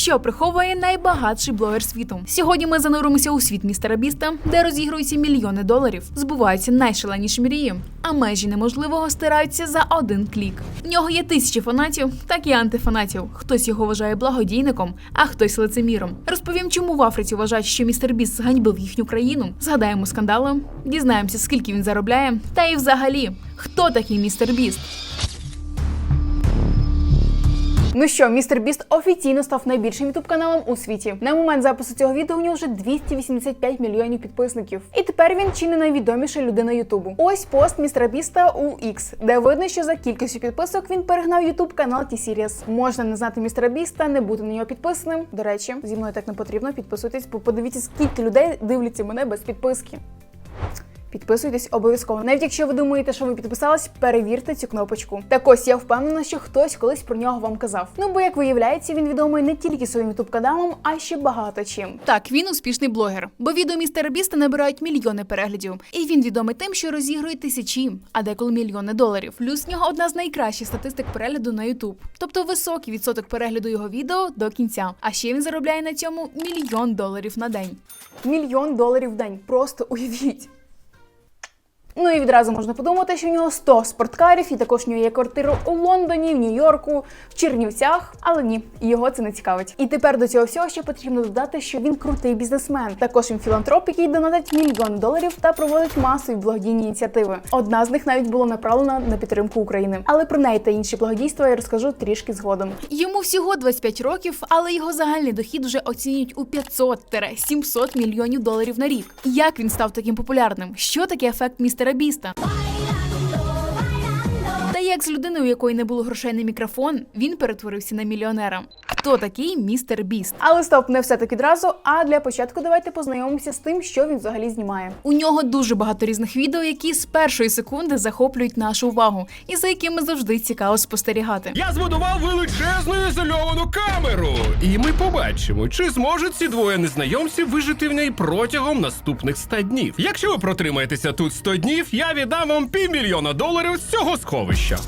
Що приховує найбагатший блогер світу? Сьогодні ми зануримося у світ містера Біста, де розігруються мільйони доларів, збуваються найшаленіші мрії, а межі неможливого стираються за один клік. В нього є тисячі фанатів, так і антифанатів. Хтось його вважає благодійником, а хтось лицеміром. Розповім, чому в Африці вважають, що містер Біст зганьбив їхню країну. Згадаємо скандали, дізнаємося, скільки він заробляє, та і взагалі, хто такий містер Біст. Ну що, містер Біст офіційно став найбільшим ютуб каналом у світі. На момент запису цього відео у нього вже 285 мільйонів підписників. І тепер він чи не найвідоміша людина Ютубу. Ось пост містера Біста у X, де видно, що за кількістю підписок він перегнав ютуб канал T-Series. Можна не знати містера Біста, не бути на нього підписаним. До речі, зі мною так не потрібно. Підписуйтесь, бо подивіться, скільки людей дивляться мене без підписки. Підписуйтесь обов'язково. Навіть якщо ви думаєте, що ви підписались, перевірте цю кнопочку. Так ось я впевнена, що хтось колись про нього вам казав. Ну бо як виявляється, він відомий не тільки своїм ютуб каналом, а ще багато чим. Так, він успішний блогер, бо відео містера Біста набирають мільйони переглядів. І він відомий тим, що розігрує тисячі, а деколи мільйони доларів. Плюс в нього одна з найкращих статистик перегляду на Ютуб, тобто високий відсоток перегляду його відео до кінця. А ще він заробляє на цьому мільйон доларів на день. Мільйон доларів в день. Просто уявіть. Ну і відразу можна подумати, що в нього 100 спорткарів, і також в нього є квартира у Лондоні, в Нью-Йорку, в Чернівцях. Але ні, його це не цікавить. І тепер до цього всього ще потрібно додати, що він крутий бізнесмен. Також він філантроп, який донатить мільйон доларів та проводить масові благодійні ініціативи. Одна з них навіть була направлена на підтримку України. Але про неї та інші благодійства я розкажу трішки згодом. Йому всього 25 років, але його загальний дохід вже оцінюють у 500-700 мільйонів доларів на рік. Як він став таким популярним? Що таке ефект містера Біста? Як з людиною, у якої не було грошей на мікрофон, він перетворився на мільйонера. Хто такий містер Біст? Але стоп, не все так відразу. А для початку давайте познайомимося з тим, що він взагалі знімає. У нього дуже багато різних відео, які з першої секунди захоплюють нашу увагу, і за якими завжди цікаво спостерігати. Я збудував величезну ізольовану камеру, і ми побачимо, чи зможуть ці двоє незнайомців вижити в ній протягом наступних 100 днів. Якщо ви протримаєтеся тут 100 днів, я віддам вам півмільйона доларів з цього сховища.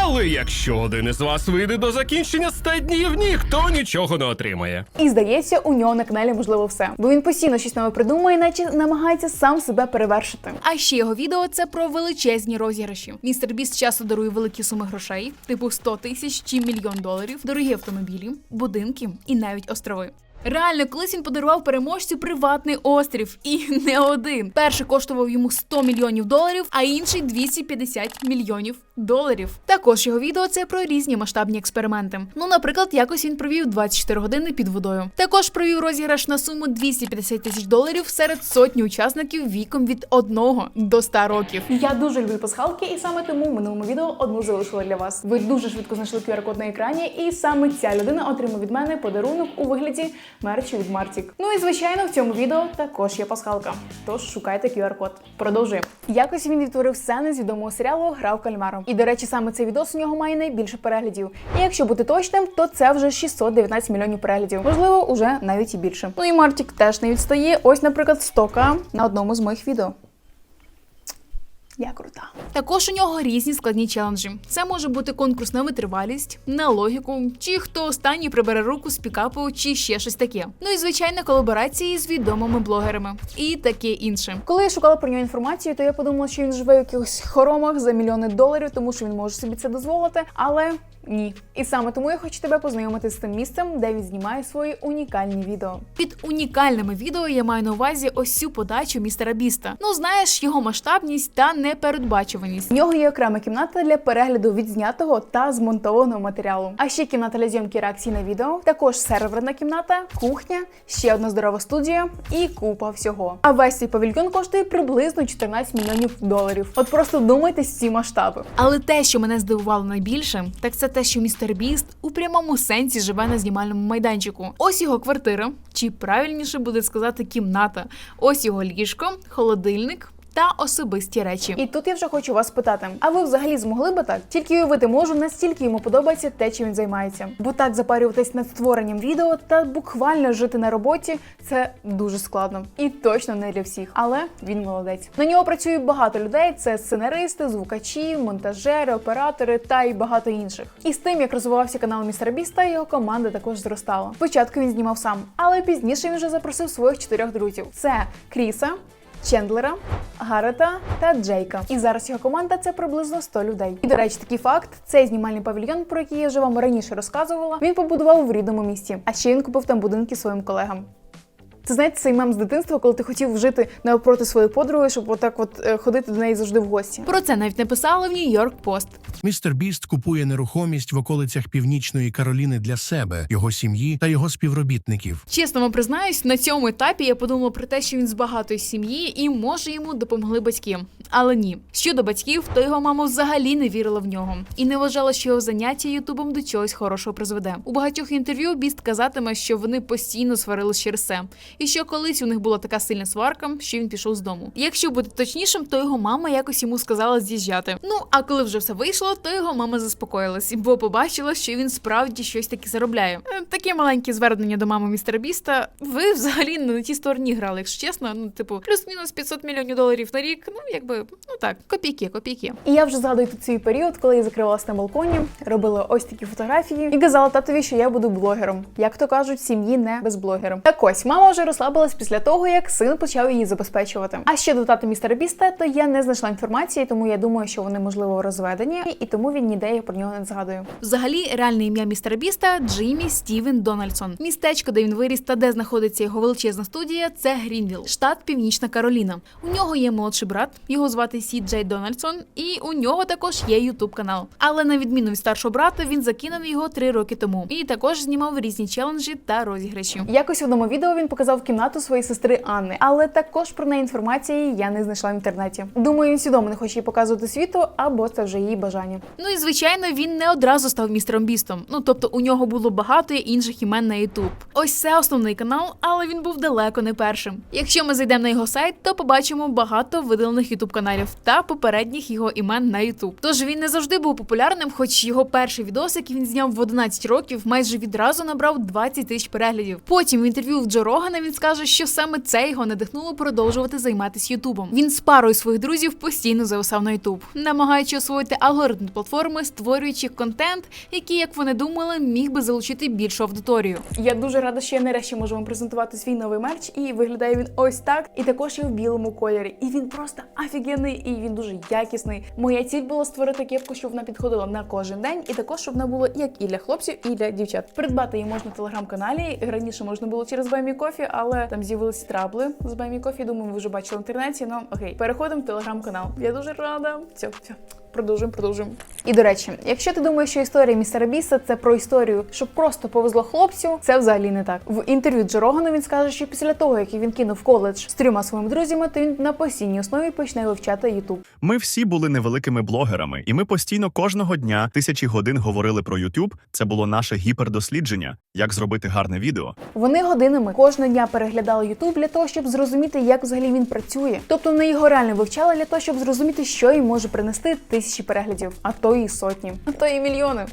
Але якщо один із вас вийде до закінчення 100 днів, ніхто нічого не отримає. І здається, у нього на каналі можливо все, бо він постійно щось нове придумує, наче намагається сам себе перевершити. А ще його відео це про величезні розіграші. Містер Біст часто дарує великі суми грошей, типу 100 тисяч чи мільйон доларів, дорогі автомобілі, будинки і навіть острови. Реально, колись він подарував переможцю приватний острів, і не один. Перший коштував йому 100 мільйонів доларів, а інший 250 мільйонів доларів. Також його відео це про різні масштабні експерименти. Ну, наприклад, якось він провів 24 години під водою. Також провів розіграш на суму 250 тисяч доларів серед сотні учасників віком від 1 до 100 років. Я дуже люблю пасхалки, і саме тому в минулому відео одну залишила для вас. Ви дуже швидко знайшли QR-код на екрані, і саме ця людина отримав від мене подарунок у вигляді мерчу від Мартік. Ну і звичайно, в цьому відео також є пасхалка. Тож шукайте QR-код. Продовжуємо. Якось він відтворив сцени з відомого серіалу Грав кальмаром. І до речі, саме цей відос у нього має найбільше переглядів. І якщо бути точним, то це вже 619 мільйонів переглядів. Можливо, уже навіть і більше. Ну і Мартік теж не відстає. Ось, наприклад, 100к на одному з моїх відео. Я крута. Також у нього різні складні челенджі. Це може бути конкурс на витривалість, на логіку, чи хто останній прибере руку з пікапу, чи ще щось таке. Ну і звичайно, колаборації з відомими блогерами і таке інше. Коли я шукала про нього інформацію, то я подумала, що він живе в якихось хоромах за мільйони доларів, тому що він може собі це дозволити, але. Ні, і саме тому я хочу тебе познайомити з тим місцем, де він знімає свої унікальні відео. Під унікальними відео я маю на увазі ось цю подачу містера Біста. Ну знаєш його масштабність та непередбачуваність. В нього є окрема кімната для перегляду відзнятого та змонтованого матеріалу. А ще кімната для зйомки реакцій на відео, також серверна кімната, кухня, ще одна здорова студія і купа всього. А весь цей павільйон коштує приблизно 14 мільйонів доларів. От просто думайте ці масштаби. Але те, що мене здивувало найбільше, так це те, що містер Біст у прямому сенсі живе на знімальному майданчику. Ось його квартира, чи правильніше буде сказати кімната. Ось його ліжко, холодильник. Та особисті речі. І тут я вже хочу вас питати: а ви взагалі змогли би так? Тільки уявити можу, настільки йому подобається те, чим він займається. Бо так запарюватись над створенням відео та буквально жити на роботі це дуже складно і точно не для всіх. Але він молодець. На нього працює багато людей: це сценаристи, звукачі, монтажери, оператори та й багато інших. І з тим, як розвивався канал Містера Біста, його команда також зростала. Спочатку він знімав сам, але пізніше він вже запросив своїх чотирьох друзів: це Кріса. Чендлера, Гарета та Джейка. І зараз його команда це приблизно 100 людей. І до речі, такий факт: цей знімальний павільйон, про який я вже вам раніше розказувала, він побудував в рідному місті. А ще він купив там будинки своїм колегам. Це знаєте, цей мем з дитинства, коли ти хотів жити навпроти своєї подруги, щоб отак от е, ходити до неї завжди в гості. Про це навіть написали в Нью-Йорк Пост. Містер Біст купує нерухомість в околицях Північної Кароліни для себе, його сім'ї та його співробітників. Чесно вам признаюсь, на цьому етапі я подумала про те, що він з багатої сім'ї і може йому допомогли батьки. Але ні. Щодо батьків, то його мама взагалі не вірила в нього і не вважала, що його заняття Ютубом до чогось хорошого призведе. У багатьох інтерв'ю Біст казатиме, що вони постійно сварились через це, і що колись у них була така сильна сварка, що він пішов з дому. Якщо бути точнішим, то його мама якось йому сказала з'їжджати. Ну а коли вже все вийшло, то його мама заспокоїлась, бо побачила, що він справді щось таки заробляє. Е, Таке маленьке звернення до мами містера Біста. Ви взагалі на тій стороні грали, якщо чесно. Ну, типу, плюс-мінус 500 мільйонів доларів на рік. Ну якби ну так, копійки, копійки. І я вже згадую тут свій період, коли я закривалась на балконі, робила ось такі фотографії і казала татові, що я буду блогером. Як то кажуть, сім'ї не без блогера. Так ось мама вже розслабилась після того, як син почав її забезпечувати. А ще до тата містера Біста, то я не знайшла інформації, тому я думаю, що вони можливо розведені, і тому він ніде я про нього не згадую. Взагалі, реальне ім'я містера Біста Джиммі Стівен Дональдсон. Містечко, де він виріс та де знаходиться його величезна студія, це Грінвілл, штат Північна Кароліна. У нього є молодший брат, його звати Сі Джей Дональдсон, і у нього також є ютуб канал. Але на відміну від старшого брата, він закинув його три роки тому і також знімав різні челенджі та розіграші. Якось в одному відео він показав кімнату своєї сестри Анни, але також про неї інформації я не знайшла в інтернеті. Думаю, він свідомо не хоче її показувати світу, або це вже її бажання. Ну і звичайно, він не одразу став містером Бістом. Ну тобто у нього було багато інших імен на Ютуб. Ось це основний канал, але він був далеко не першим. Якщо ми зайдемо на його сайт, то побачимо багато видалених ютуб каналів та попередніх його імен на Ютуб. Тож він не завжди був популярним, хоч його перший відос, який він зняв в 11 років, майже відразу набрав 20 тисяч переглядів. Потім в інтерв'ю в Джо Рогана він скаже, що саме це його надихнуло продовжувати займатися Ютубом. Він з парою своїх друзів постійно зависав на Ютуб, намагаючи освоїти алгоритм платформи, створюючи контент, який, як вони думали, міг би залучити більшу аудиторію. Я дуже рада, що я нарешті можу вам презентувати свій новий мерч, і виглядає він ось так. І також є в білому кольорі. І він просто офігенний, і він дуже якісний. Моя ціль була створити кепку, щоб вона підходила на кожен день, і також щоб вона була як і для хлопців, і для дівчат. Придбати її можна в телеграм-каналі. Раніше можна було через Баймі Кофі, але там з'явилися трабли з Баймі Кофі. Думаю, ви вже бачили в інтернеті. Ну окей, переходимо в телеграм-канал. Я дуже рада. Все, все. Продовжуємо, продовжуємо. І до речі, якщо ти думаєш, що історія містера Біса це про історію, що просто повезло хлопцю, це взагалі не так. В інтерв'ю Джо Рогану він скаже, що після того, як він кинув коледж з трьома своїми друзями, то він на постійній основі почне вивчати Ютуб. Ми всі були невеликими блогерами, і ми постійно кожного дня тисячі годин говорили про YouTube. Це було наше гіпердослідження, як зробити гарне відео. Вони годинами кожного дня переглядали Ютуб для того, щоб зрозуміти, як взагалі він працює. Тобто вони його реально вивчали для того, щоб зрозуміти, що їм може принести тисячі переглядів, а то і сотні, а то і мільйони.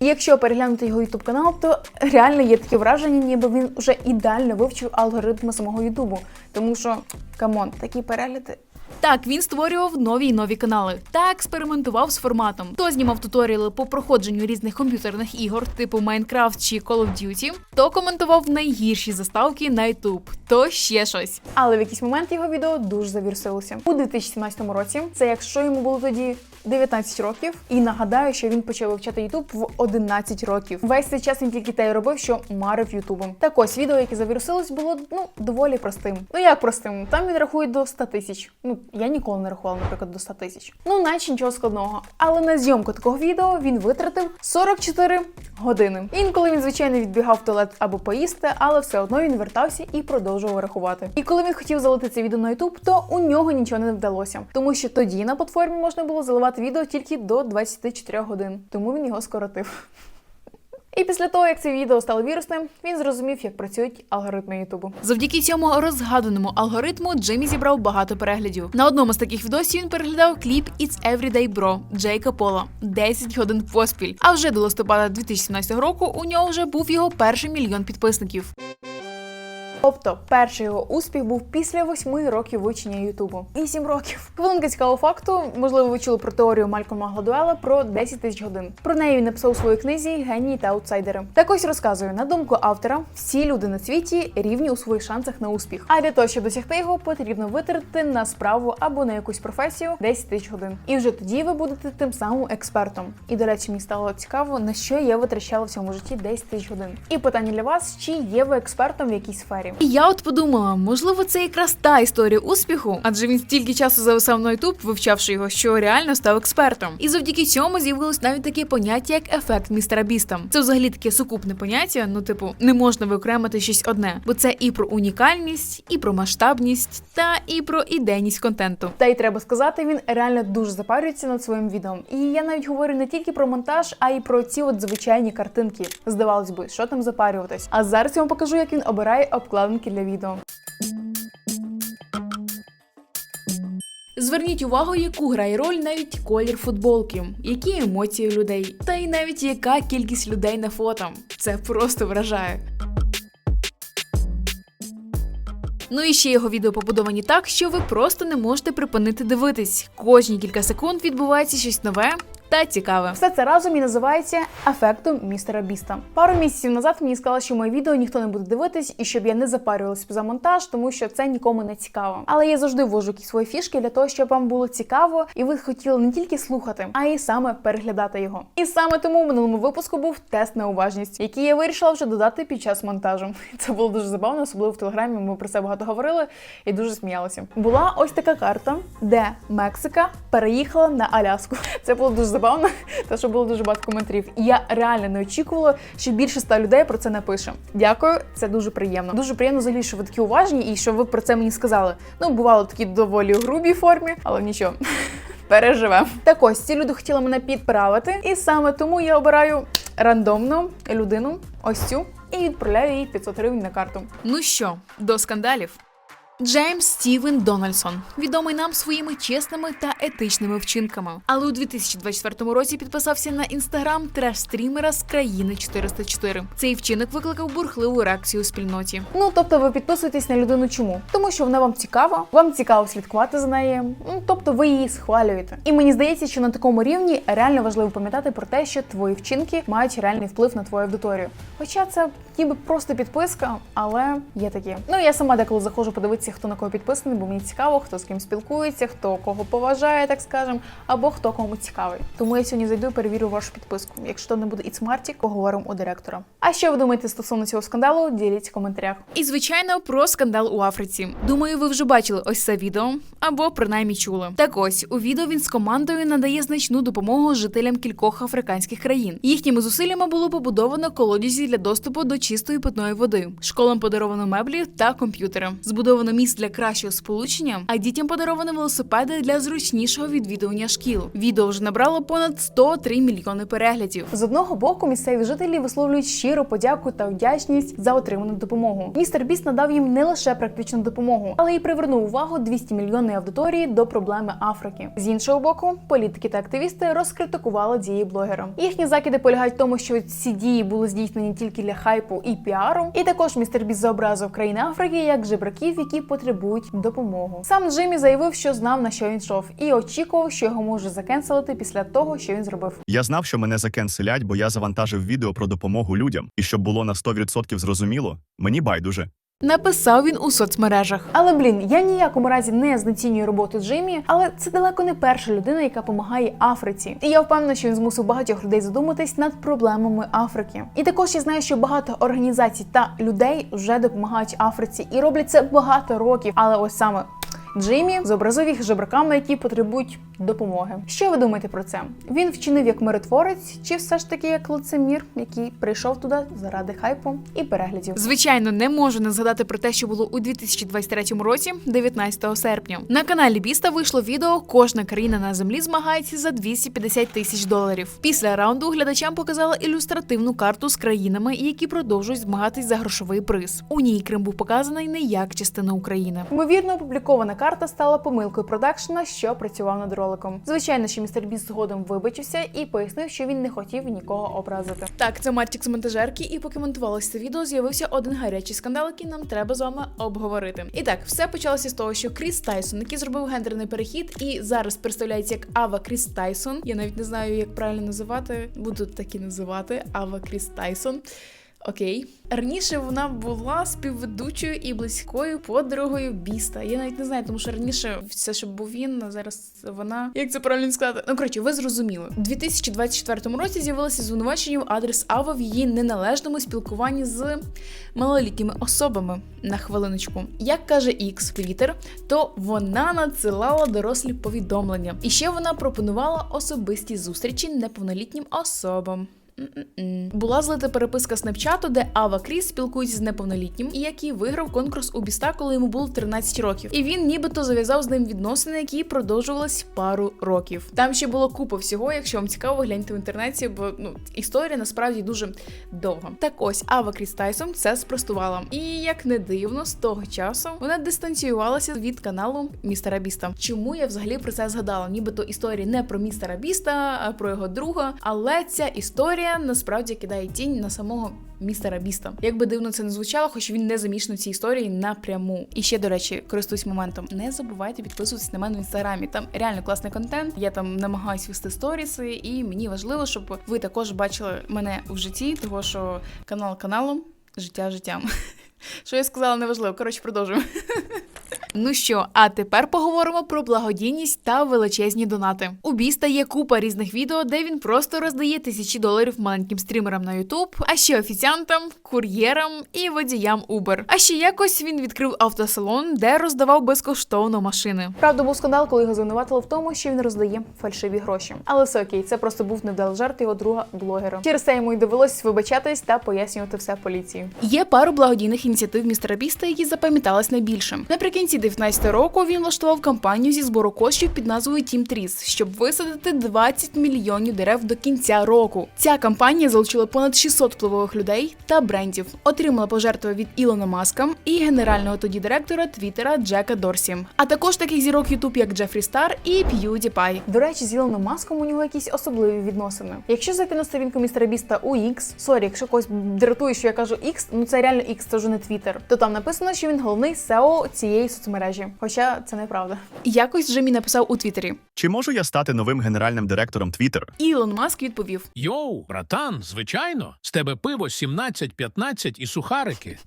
І якщо переглянути його ютуб канал, то реально є таке враження, ніби він вже ідеально вивчив алгоритми самого Ютубу. Тому що камон, такі перегляди. Так, він створював нові й нові канали та експериментував з форматом. То знімав туторіали по проходженню різних комп'ютерних ігор, типу Minecraft чи Call of Duty, то коментував найгірші заставки на YouTube, то ще щось. Але в якийсь момент його відео дуже завірсилося. У 2017 році, це якщо йому було тоді 19 років, і нагадаю, що він почав вивчати YouTube в 11 років. Весь цей час він тільки те й робив, що марив Ютубом. Так ось відео, яке завірусилось, було ну доволі простим. Ну як простим? Там він рахує до 100 тисяч. Ну я ніколи не рахувала, наприклад, до 100 тисяч. Ну, наче нічого складного. Але на зйомку такого відео він витратив 44 години. Інколи він, звичайно, відбігав в туалет або поїсти, але все одно він вертався і продовжував рахувати. І коли він хотів залити це відео на YouTube, то у нього нічого не вдалося, тому що тоді на платформі можна було заливати відео тільки до 24 годин. Тому він його скоротив. І після того, як це відео стало вірусним, він зрозумів, як працюють алгоритми Ютубу. Завдяки цьому розгаданому алгоритму Джиммі зібрав багато переглядів. На одному з таких відосів він переглядав кліп It's Everyday Bro Джейка Пола 10 годин поспіль. А вже до листопада 2017 року у нього вже був його перший мільйон підписників. Тобто, перший його успіх був після восьми років вивчення Ютубу. Вісім років. Хвилинка цікавого факту. Можливо, ви чули про теорію Малькома Гладуела про 10 тисяч годин. Про неї він написав у своїй книзі Генії та аутсайдери. Так ось розказую, на думку автора, всі люди на світі рівні у своїх шансах на успіх. А для того, щоб досягти його, потрібно витратити на справу або на якусь професію 10 тисяч годин. І вже тоді ви будете тим самим експертом. І до речі, мені стало цікаво, на що я витрачала в цьому житті 10 тисяч годин. І питання для вас: чи є ви експертом в якійсь сфері? І я от подумала, можливо, це якраз та історія успіху, адже він стільки часу зависав на YouTube, вивчавши його, що реально став експертом. І завдяки цьому з'явилось навіть таке поняття, як ефект містера Біста. Це взагалі таке сукупне поняття. Ну, типу, не можна виокремити щось одне, бо це і про унікальність, і про масштабність, та і про ідейність контенту. Та й треба сказати, він реально дуже запарюється над своїм відео. І я навіть говорю не тільки про монтаж, а й про ці от звичайні картинки. Здавалось би, що там запарюватись. А зараз я вам покажу, як він обирає обкладинки для відео. Зверніть увагу, яку грає роль навіть колір футболки, які емоції людей, та й навіть яка кількість людей на фото. Це просто вражає. Ну і ще його відео побудовані так, що ви просто не можете припинити дивитись. Кожні кілька секунд відбувається щось нове. Та цікаве. Все це разом і називається ефектом містера Біста. Пару місяців назад мені сказали, що моє відео ніхто не буде дивитись і щоб я не запарювалася за монтаж, тому що це нікому не цікаво. Але я завжди ввожу якісь свої фішки для того, щоб вам було цікаво, і ви хотіли не тільки слухати, а й саме переглядати його. І саме тому в минулому випуску був тест на уважність, який я вирішила вже додати під час монтажу. Це було дуже забавно, особливо в телеграмі. Ми про це багато говорили і дуже сміялися. Була ось така карта, де Мексика переїхала на Аляску. Це було дуже забавно, тому що було дуже багато коментарів. І я реально не очікувала, що більше ста людей про це напише. Дякую, це дуже приємно. Дуже приємно взагалі, що ви такі уважні і що ви про це мені сказали. Ну, бувало такі доволі грубій формі, але нічого. Переживемо. Так ось ці люди хотіли мене підправити, і саме тому я обираю рандомну людину, ось цю, і відправляю їй 500 гривень на карту. Ну що, до скандалів. Джеймс Стівен Дональдсон відомий нам своїми чесними та етичними вчинками. Але у 2024 році підписався на інстаграм треш-стрімера з країни 404. Цей вчинок викликав бурхливу реакцію у спільноті. Ну тобто, ви підписуєтесь на людину чому? Тому що вона вам цікава, вам цікаво слідкувати за нею. Ну тобто, ви її схвалюєте. І мені здається, що на такому рівні реально важливо пам'ятати про те, що твої вчинки мають реальний вплив на твою аудиторію. Хоча це ніби просто підписка, але є такі. Ну я сама деколи заходжу подивитися, хто на кого підписаний, бо мені цікаво, хто з ким спілкується, хто кого поважає, так скажем, або хто кому цікавий. Тому я сьогодні зайду і перевірю вашу підписку. Якщо не буде іцмарті, поговоримо у директора. А що ви думаєте стосовно цього скандалу? Діліть в коментарях. І звичайно про скандал у Африці. Думаю, ви вже бачили ось це відео або принаймні чули. Так ось у відео він з командою надає значну допомогу жителям кількох африканських країн. Їхніми зусиллями було побудовано колодязі для доступу до чистої питної води. Школам подаровано меблі та комп'ютери. Збудовано місць для кращого сполучення, а дітям подаровано велосипеди для зручнішого відвідування шкіл. Відео вже набрало понад 103 мільйони переглядів. З одного боку, місцеві жителі висловлюють щиру подяку та вдячність за отриману допомогу. Містер Біст надав їм не лише практичну допомогу, але й привернув увагу 200 мільйонної аудиторії до проблеми Африки. З іншого боку, політики та активісти розкритикували дії блогера. Їхні закиди полягають в тому, що ці дії були здійснені тільки для хайпу і піару. І також містер Біст зобразив країни Африки як жебраків, які потребують допомогу. Сам Джиммі заявив, що знав на що він йшов, і очікував, що його може закенселити після того, що він зробив. Я знав, що мене закенселять, бо я завантажив відео про допомогу людям, і щоб було на 100% зрозуміло, мені байдуже. Написав він у соцмережах. Але блін, я ніякому разі не знецінюю роботу Джиммі, але це далеко не перша людина, яка допомагає Африці. І я впевнена, що він змусив багатьох людей задуматись над проблемами Африки. І також я знаю, що багато організацій та людей вже допомагають Африці і роблять це багато років. Але ось саме Джиммі зобразив їх жебраками, які потребують допомоги. Що ви думаєте про це? Він вчинив як миротворець, чи все ж таки як лицемір, який прийшов туди заради хайпу і переглядів? Звичайно, не можу не згадати про те, що було у 2023 році, 19 серпня. На каналі Біста вийшло відео Кожна країна на землі змагається за 250 тисяч доларів. Після раунду глядачам показала ілюстративну карту з країнами, які продовжують змагатись за грошовий приз. У ній Крим був показаний не як частина України. Ймовірно, опублікована карта стала помилкою продакшена, що працював над роликом. Звичайно, що містер Біст згодом вибачився і пояснив, що він не хотів нікого образити. Так, це Мартік з монтажерки, і поки монтувалося це відео, з'явився один гарячий скандал, який нам треба з вами обговорити. І так, все почалося з того, що Кріс Тайсон, який зробив гендерний перехід, і зараз представляється як Ава Кріс Тайсон. Я навіть не знаю, як правильно називати. Буду так і називати Ава Кріс Тайсон. Окей, раніше вона була співведучою і близькою подругою Біста. Я навіть не знаю, тому що раніше все, що був він, а зараз вона. Як це правильно сказати? Ну коротше, ви зрозуміли. У 2024 році з'явилося звинувачення в адрес Ава в її неналежному спілкуванні з малолітніми особами. На хвилиночку, як каже в Twitter, то вона надсилала дорослі повідомлення, і ще вона пропонувала особисті зустрічі неповнолітнім особам. Була злита переписка Снапчату, де Ава Кріс спілкується з неповнолітнім, який виграв конкурс у Біста, коли йому було 13 років. І він нібито зав'язав з ним відносини, які продовжувались пару років. Там ще було купа всього. Якщо вам цікаво, гляньте в інтернеті, бо ну історія насправді дуже довга. Так ось Ава Кріс Тайсон це спростувала. І як не дивно, з того часу вона дистанціювалася від каналу містера Біста. Чому я взагалі про це згадала? Нібито історія не про містера Біста, а про його друга. Але ця історія насправді кидає тінь на самого містера Біста. Як би дивно це не звучало, хоч він не замішаний цій історії напряму. І ще, до речі, користуюсь моментом. Не забувайте підписуватись на мене в інстаграмі. Там реально класний контент. Я там намагаюсь вести сторіси, і мені важливо, щоб ви також бачили мене в житті, того що канал каналом, життя життям. Що я сказала, неважливо. Коротше, продовжуємо. Ну що, а тепер поговоримо про благодійність та величезні донати. У Біста є купа різних відео, де він просто роздає тисячі доларів маленьким стрімерам на YouTube, а ще офіціантам, кур'єрам і водіям Uber. А ще якось він відкрив автосалон, де роздавав безкоштовно машини. Правда, був скандал, коли його звинуватили в тому, що він роздає фальшиві гроші. Але все окей, це просто був невдалий жарт його друга блогера. Через це йому й довелось вибачатись та пояснювати все поліції. Є пару благодійних ініціатив містера Біста, які запам'ятались найбільше. Наприкінці 19 року він влаштував кампанію зі збору коштів під назвою Тім Тріс, щоб висадити 20 мільйонів дерев до кінця року. Ця кампанія залучила понад 600 впливових людей та брендів, отримала пожертви від Ілона Маска і генерального тоді директора Твіттера Джека Дорсі, а також таких зірок Ютуб, як Джефрі Стар і PewDiePie. До речі, з Ілоном Маском у нього якісь особливі відносини. Якщо зайти на сторінку містера Біста у X, сорі, якщо когось дратує, що я кажу X, ну це реально X, це вже не Twitter, то там написано, що він головний SEO цієї соцмережі. Хоча це неправда. Якось Джемі написав у Твіттері. Чи можу я стати новим генеральним директором Twitter? Ілон Маск відповів: Йоу, братан, звичайно, з тебе пиво 17-15 і сухарики.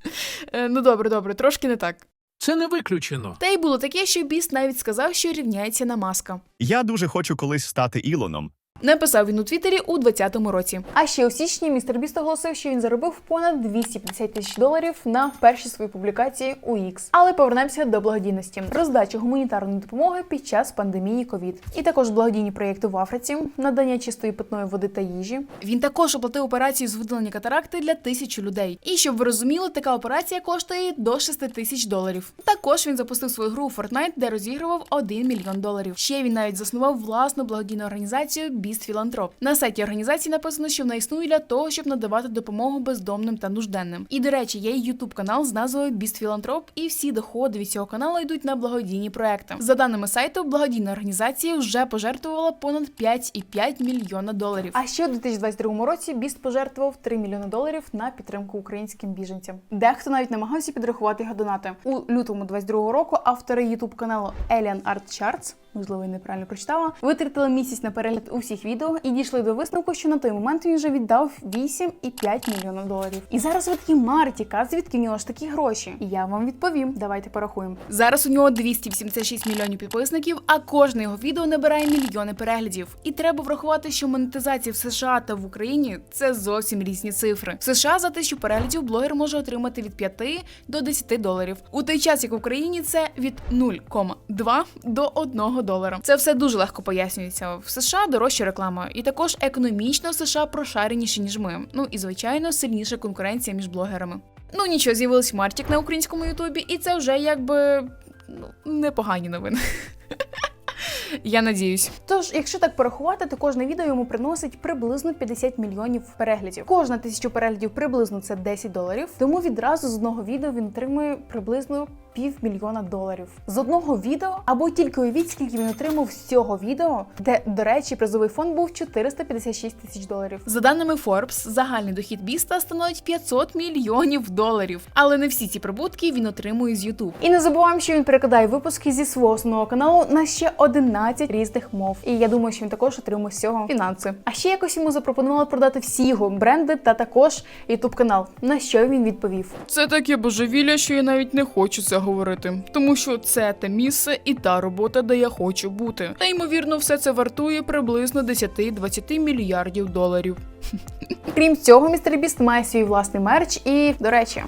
«Е, ну добре, добре, трошки не так. Це не виключено. Та й було таке, що Біст навіть сказав, що рівняється на маска. Я дуже хочу колись стати Ілоном. Написав він у Твіттері у 2020 році. А ще у січні містер Біст оголосив, що він заробив понад 250 тисяч доларів на перші свої публікації у X. Але повернемося до благодійності. Роздача гуманітарної допомоги під час пандемії ковід. І також благодійні проєкти в Африці, надання чистої питної води та їжі. Він також оплатив операцію з видалення катаракти для тисячі людей. І щоб ви розуміли, така операція коштує до 6 тисяч доларів. Також він запустив свою гру у Fortnite, де розігрував 1 мільйон доларів. Ще він навіть заснував власну благодійну організацію Біст Філантроп. На сайті організації написано, що вона існує для того, щоб надавати допомогу бездомним та нужденним. І до речі, є ютуб канал з назвою Біст Філантроп, і всі доходи від цього каналу йдуть на благодійні проекти. За даними сайту, благодійна організація вже пожертвувала понад 5,5 мільйона доларів. А ще у 2022 році Біст пожертвував 3 мільйони доларів на підтримку українським біженцям. Дехто навіть намагався підрахувати його донати у лютому 22 року. Автори ютуб каналу Alien Art Charts можливо, я неправильно прочитала, витратили місяць на перегляд усіх відео і дійшли до висновку, що на той момент він вже віддав 8,5 мільйона доларів. І зараз ви такі Мартіка, звідки в нього ж такі гроші? І я вам відповім. Давайте порахуємо. Зараз у нього 286 мільйонів підписників, а кожне його відео набирає мільйони переглядів. І треба врахувати, що монетизація в США та в Україні це зовсім різні цифри. В США за тисячу переглядів блогер може отримати від 5 до 10 доларів. У той час, як в Україні, це від 0,2 до 1 долара. Це все дуже легко пояснюється. В США дорожча реклама, і також економічно США прошареніші ніж ми. Ну і звичайно, сильніша конкуренція між блогерами. Ну нічого, з'явився Мартік на українському Ютубі, і це вже якби ну, непогані новини. Я надіюсь. Тож, якщо так порахувати, то кожне відео йому приносить приблизно 50 мільйонів переглядів. Кожна тисячу переглядів приблизно це 10 доларів. Тому відразу з одного відео він отримує приблизно півмільйона доларів з одного відео, або тільки уявіть, скільки він отримав з цього відео, де, до речі, призовий фонд був 456 тисяч доларів. За даними Forbes, загальний дохід біста становить 500 мільйонів доларів. Але не всі ці прибутки він отримує з YouTube. І не забуваємо, що він перекладає випуски зі свого основного каналу на ще 11 різних мов. І я думаю, що він також отримує з цього фінанси. А ще якось йому запропонували продати всі його бренди та також YouTube канал. На що він відповів? Це таке божевілля, що я навіть не хочу це говорити, тому що це те місце і та робота, де я хочу бути. Та ймовірно, все це вартує приблизно 10-20 мільярдів доларів. Крім цього, містер Біст має свій власний мерч і, до речі.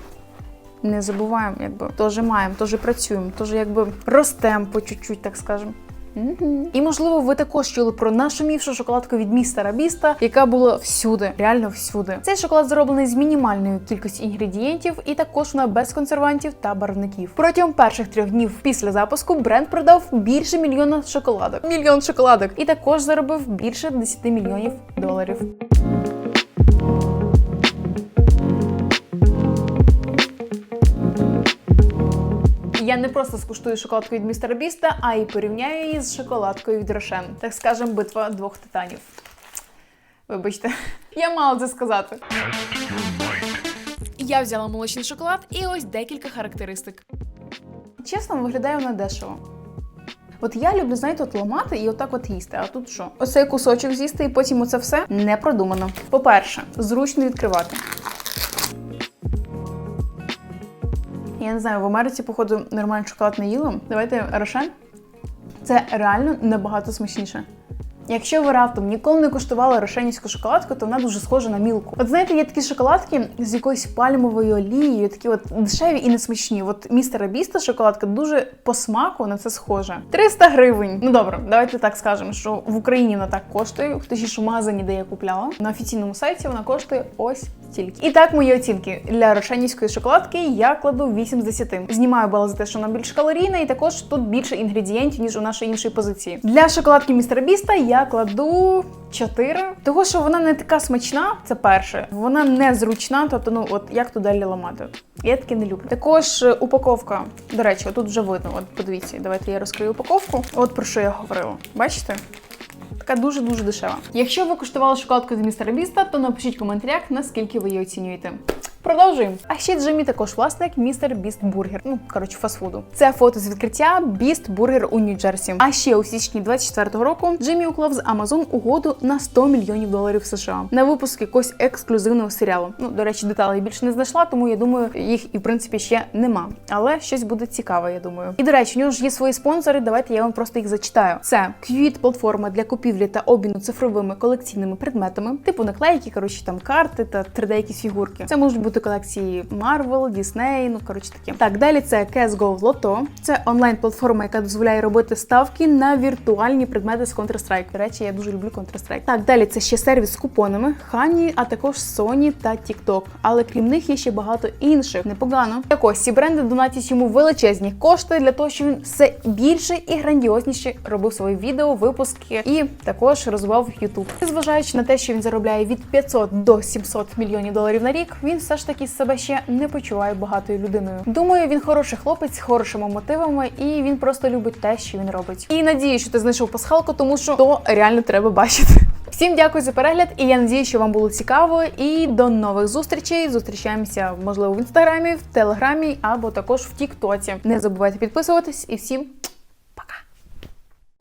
Не забуваємо, якби теж маємо, теж працюємо, теж якби ростемо по чуть-чуть, так скажемо. І можливо, ви також чули про нашумівшу шоколадку від містера Біста, яка була всюди, реально всюди. Цей шоколад зроблений з мінімальною кількістю інгредієнтів, і також вона без консервантів та барвників. Протягом перших трьох днів після запуску бренд продав більше мільйона шоколадок. Мільйон шоколадок, і також заробив більше 10 мільйонів доларів. Не просто скуштую шоколадку від містера Біста, а й порівняю її з шоколадкою від Рошен. Так скажем, битва двох титанів. Вибачте, я мала це сказати. Я взяла молочний шоколад і ось декілька характеристик. Чесно, виглядає вона дешево. От я люблю, знаєте, от ламати і отак от їсти. А тут що? Оцей кусочок з'їсти і потім оце все не продумано. По-перше, зручно відкривати. Я не знаю, в Америці, походу, нормальний шоколад не їла. Давайте Рошен. Це реально набагато смачніше. Якщо ви раптом ніколи не куштували рошенівську шоколадку, то вона дуже схожа на мілку. От знаєте, є такі шоколадки з якоюсь пальмовою олією, такі от дешеві і несмачні. От містера Біста шоколадка дуже по смаку на це схожа. 300 гривень. Ну добре, давайте так скажемо, що в Україні вона так коштує, точніше в магазині, де я купляла. На офіційному сайті вона коштує ось стільки. І так, мої оцінки для рошенівської шоколадки я кладу 8 з 10. Знімаю бал за те, що вона більш калорійна, і також тут більше інгредієнтів, ніж у нашої іншої позиції. Для шоколадки містера Біста я кладу 4. Того, що вона не така смачна, це перше. Вона не зручна, тобто, ну от як тут далі ламати. Я таке не люблю. Також е, упаковка. До речі, тут вже видно. От подивіться, давайте я розкрию упаковку. От про що я говорила. Бачите? Така дуже-дуже дешева. Якщо ви куштували шоколадку з містера Біста, то напишіть в коментарях, наскільки ви її оцінюєте. Продовжуємо. А ще Джиммі також власник містер Біст Бургер. Ну коротше, фастфуду. Це фото з відкриття Біст Бургер у Нью-Джерсі. А ще у січні 24-го року Джиммі уклав з Amazon угоду на 100 мільйонів доларів США на випуск якогось ексклюзивного серіалу. Ну до речі, деталей більше не знайшла, тому я думаю, їх і в принципі ще нема. Але щось буде цікаве, я думаю. І до речі, у нього ж є свої спонсори. Давайте я вам просто їх зачитаю. Це Qt платформа для купівлі та обміну цифровими колекційними предметами, типу наклейки, коротше, там карти та 3D якісь фігурки. Це можуть бути колекції Marvel, Disney, ну коротше таке. Так, далі це CSGO Lotto. Це онлайн-платформа, яка дозволяє робити ставки на віртуальні предмети з Counter-Strike. До речі, я дуже люблю Counter-Strike. Так, далі це ще сервіс з купонами, Honey, а також Sony та TikTok. Але крім них є ще багато інших. Непогано. Так ось ці бренди донатять йому величезні кошти для того, щоб він все більше і грандіозніше робив свої відео, випуски і також розвивав YouTube. Зважаючи на те, що він заробляє від 500 до 700 мільйонів доларів на рік, він все ж таки себе ще не почуває багатою людиною. Думаю, він хороший хлопець з хорошими мотивами, і він просто любить те, що він робить. І надію, що ти знайшов пасхалку, тому що то реально треба бачити. Всім дякую за перегляд, і я надію, що вам було цікаво. І до нових зустрічей. Зустрічаємося, можливо, в інстаграмі, в телеграмі або також в Тіктоці. Не забувайте підписуватись і всім